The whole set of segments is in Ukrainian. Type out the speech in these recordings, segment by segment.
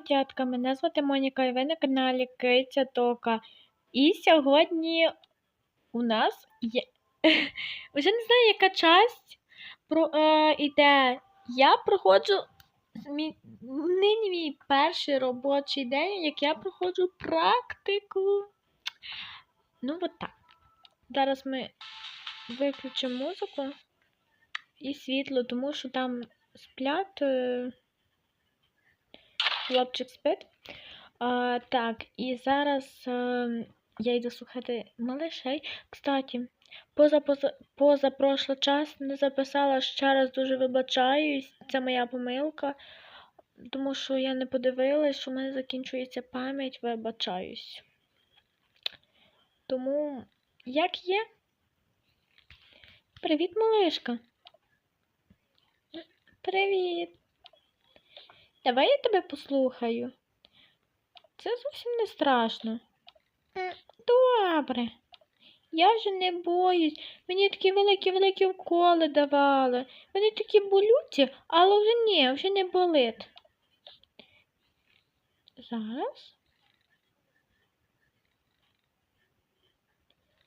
котятка, мене звати Моніка і ви на каналі Киця Тока. І сьогодні у нас є. Вже не знаю, яка часть про, е, іде. Я проходжу нині мій перший робочий день, як я проходжу практику. Ну, от так. Зараз ми виключимо музику і світло, тому що там сплять. Е... Хлопчик спить. А, так, і зараз а, я йду слухати малишей. Кстати, поза, поза, час не записала ще раз дуже вибачаюсь. Це моя помилка. Тому що я не подивилась, що в мене закінчується пам'ять, вибачаюсь. Тому, як є? Привіт, малишка. Привіт. Давай я тебе послухаю. Це зовсім не страшно. Добре. Я вже не боюсь. Мені такі великі-великі уколи давали. Вони такі болюті, але вже ні, вже не болить. Зараз.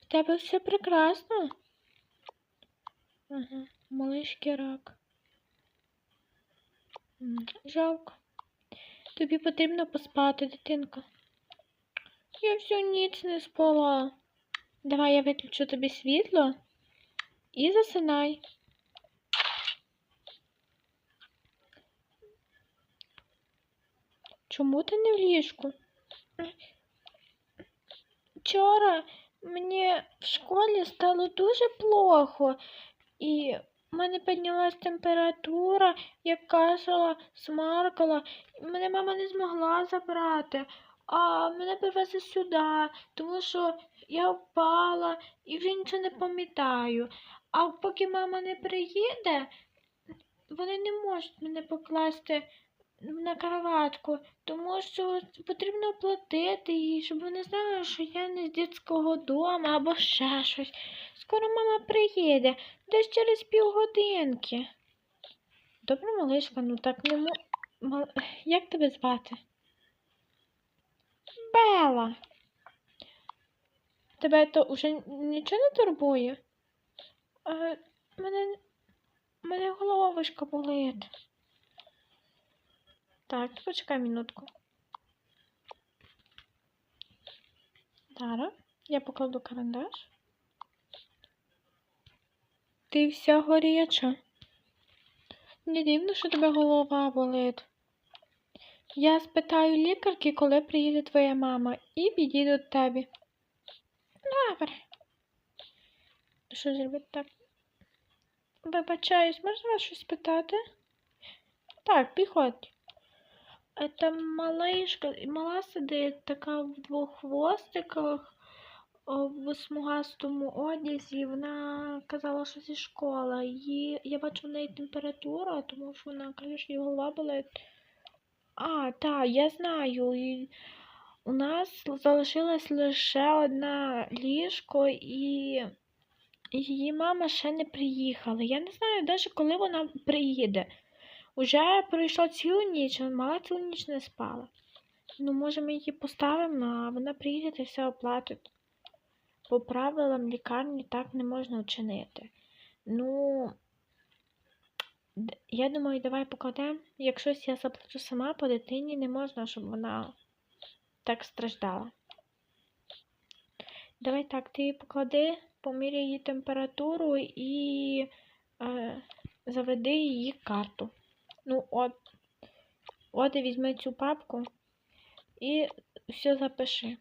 В тебе все прекрасно. Ага, малишки рак. Жалко. Тобі потрібно поспати, дитинка. Я всю ніч не спала. Давай я виключу тобі світло і засинай. Чому ти не в ліжку? Вчора мені в школі стало дуже плохо і у мене піднялась температура, я кашала, смаркала. Мене мама не змогла забрати, а мене привезли сюди, тому що я впала і вже нічого не пам'ятаю. А поки мама не приїде, вони не можуть мене покласти на кроватку, тому що потрібно платити їй, щоб вони знали, що я не з дитячого дому або ще щось. Скоро мама приїде, десь через півгодинки. Добре, малишка, ну так не мо... Мал... Як тебе звати? Бела. Тебе то вже нічого не турбує? А, мене... мене головочка болить. Так, почекай минутку. Зараз я покладу карандаш. Ти вся горяча. Не дивно, що тебе голова болить. Я спитаю лікарки, коли приїде твоя мама, і підійду до тебе. Добре. Що зробити так? Вибачаюсь, можна вас щось спитати? Так, підходь. Это малышка, мала сидить така в двох хвостиках в смугастому одязі. Вона казала, що зі школи. Її, я бачу в неї температура, тому що вона каже, що її голова болить. А, так, я знаю. І у нас залишилась лише одна ліжко, і її мама ще не приїхала. Я не знаю навіть, коли вона приїде. Уже пройшла цілу ніч, мала цілу ніч не спала. Ну, може, ми її поставимо, а вона приїде і все оплатить. По правилам лікарні так не можна вчинити. Ну, я думаю, давай покладемо. Якщо я заплачу сама по дитині, не можна, щоб вона так страждала. Давай так, ти поклади, поміряй її температуру і е, заведи її карту. Ну, от, от і візьми цю папку і все запиши.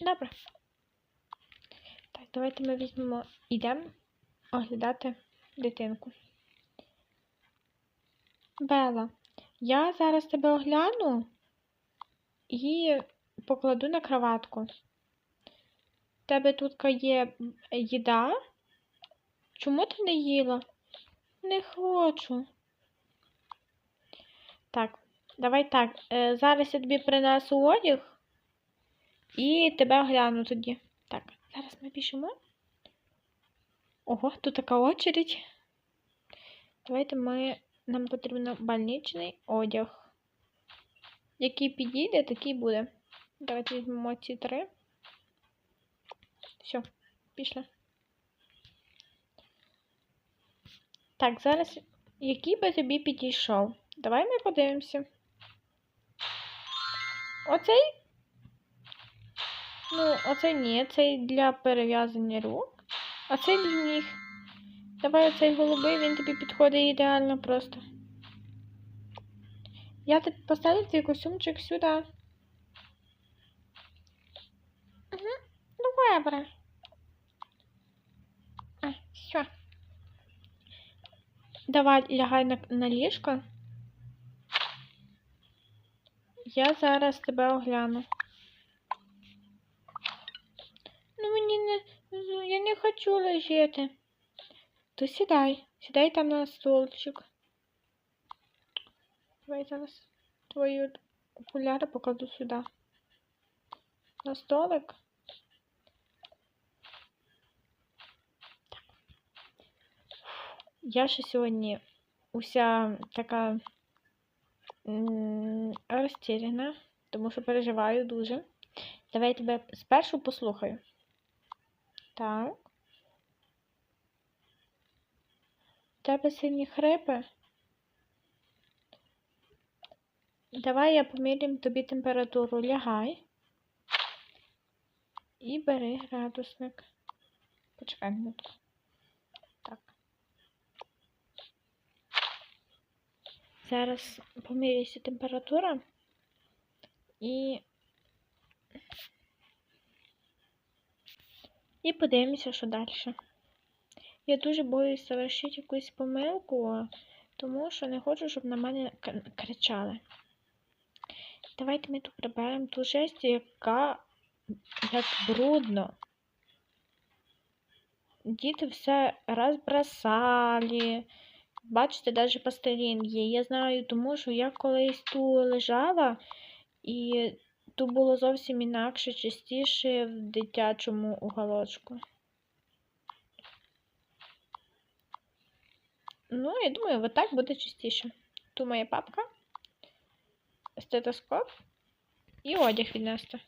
Добре. Так, давайте ми візьмемо, йдемо оглядати дитинку. Бела, я зараз тебе огляну і покладу на кроватку. У тебе тут є їда? Чому ти не їла? Не хочу. Так, давай так. Е, зараз я тобі принесу одяг і тебе огляну тоді. Так, зараз ми пишемо. Ого, тут така очередь. Давайте ми. Нам потрібно больничний одяг. який підійде, такий буде. Давайте візьмемо ці три. Все, пішли. Так, зараз який би тобі підійшов? Давай ми подивимося. Оцей? Ну, оцей ні, цей для перев'язання рук, а цей для ніг. Давай оцей голубий, він тобі підходить ідеально просто. Я тобі поставлю твій костюмчик сюди. Угу. Добре. А, все. Давай лягай на, на ліжко. Я зараз тебе огляну. Ну мені не. Я не хочу лежати. То сідай. Сідай там на столчик. Давай зараз твої окуляри покладу сюди. На столик. Я ще сьогодні уся така розтіряна, тому що переживаю дуже. Давай я тебе спершу послухаю. Так. Тебе сильні хрипи. Давай я поміряю тобі температуру. Лягай. І бери градусник. Почекай минутку. Так. Зараз поміряйся температура. І. І подивимося, що далі. Я дуже боюсь совершити якусь помилку, тому що не хочу, щоб на мене кричали. Давайте ми тут приберемо ту жесть, яка як брудно. Діти все розбросали. Бачите, навіть пастелін є. Я знаю, тому що я колись тут лежала, і тут було зовсім інакше, частіше в дитячому уголочку. Ну, я думаю, вот так буде частіше. Тут моя папка, стетоскоп і одяг віднести.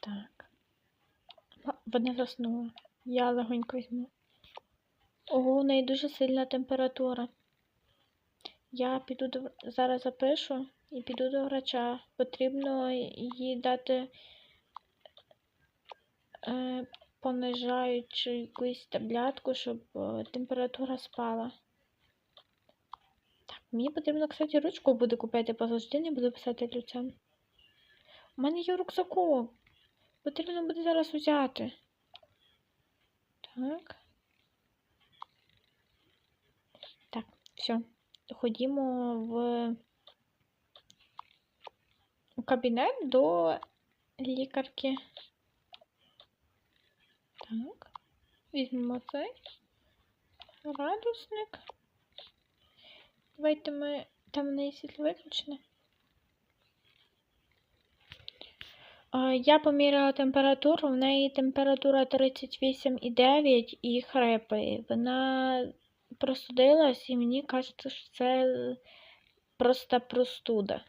Так. Вона заснула. Я легонько візьму. Ого, у неї дуже сильна температура. Я піду до... зараз запишу і піду до врача. Потрібно їй дати е, понижаючу якусь таблетку, щоб е, температура спала. Так, мені потрібно, кстати, ручку буде купити, бо завжди не буду писати люцем. У мене є рюкзаку. Потрібно буде зараз взяти. Так. Так, все. Ходімо в кабінет до лікарки. Так. Візьмемо цей градусник. Давайте ми там в неї світло виключене. Я поміряла температуру, в неї температура 38,9 і хрипи. Вона простудилась і мені кажеться, що це просто простуда.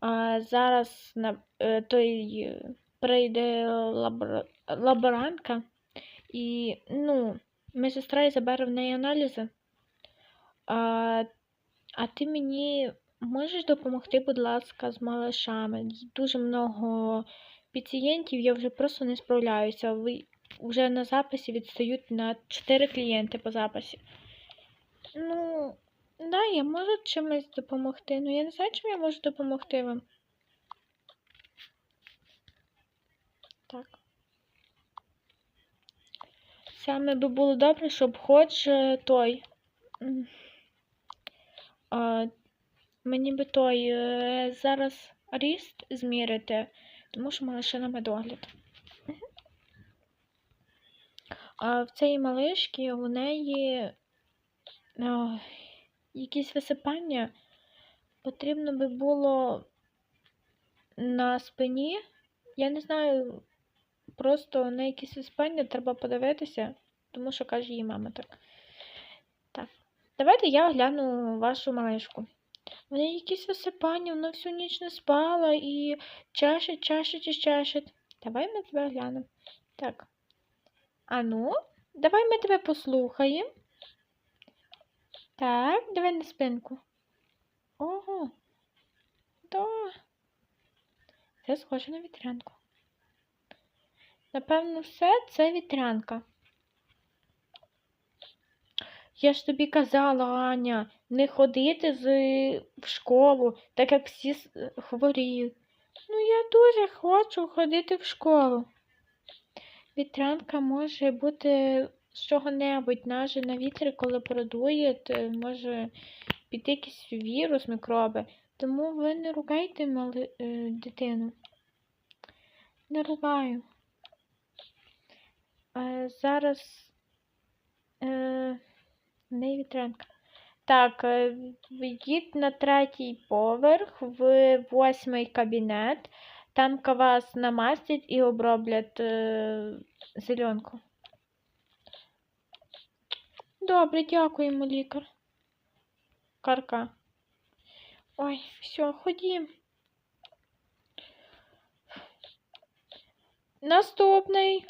А зараз на е, той е, прийде лабора- лаборантка, і ну, ми з сестрою заберемо в неї аналізи. А, а ти мені можеш допомогти, будь ласка, з малышами? Дуже много пацієнтів, я вже просто не справляюся. Ви вже на записі відстають на 4 клієнти по записі. Ну, да, я можу чимось допомогти. Ну, я не знаю, чим я можу допомогти вам. Так. Саме би було добре, щоб хоч е, той. А, мені би той е, зараз ріст змірити, тому що малиша на медогляд. А в цієї малишки у неї а, якісь висипання. Потрібно би було на спині. Я не знаю, просто на якісь висипання треба подивитися, тому що каже її мама так. Так, Давайте я огляну вашу малишку. У неї якісь висипання, вона всю ніч не спала і чешет, чешет і чешет. Давай ми тебе оглянемо. Так. А ну, давай ми тебе послухаємо. Так, давай на спинку. Ого. Да. Це схоже на вітрянку. Напевно, все це вітрянка. Я ж тобі казала, Аня, не ходити з, в школу, так як всі хворіють. Ну, я дуже хочу ходити в школу. Вітрянка може бути з чого-небудь, навіть на вітрі, коли продує, то може піти якийсь вірус, мікроби. Тому ви не ругайте мали, е, дитину. Не ругаю. Е, зараз е, не вітрянка. Так, е, йдіть на третій поверх в восьмий кабінет. Там ка вас намастять і оброблять е, зеленку. Добре, дякуємо, лікар. Карка. Ой, все, ходім. Наступний.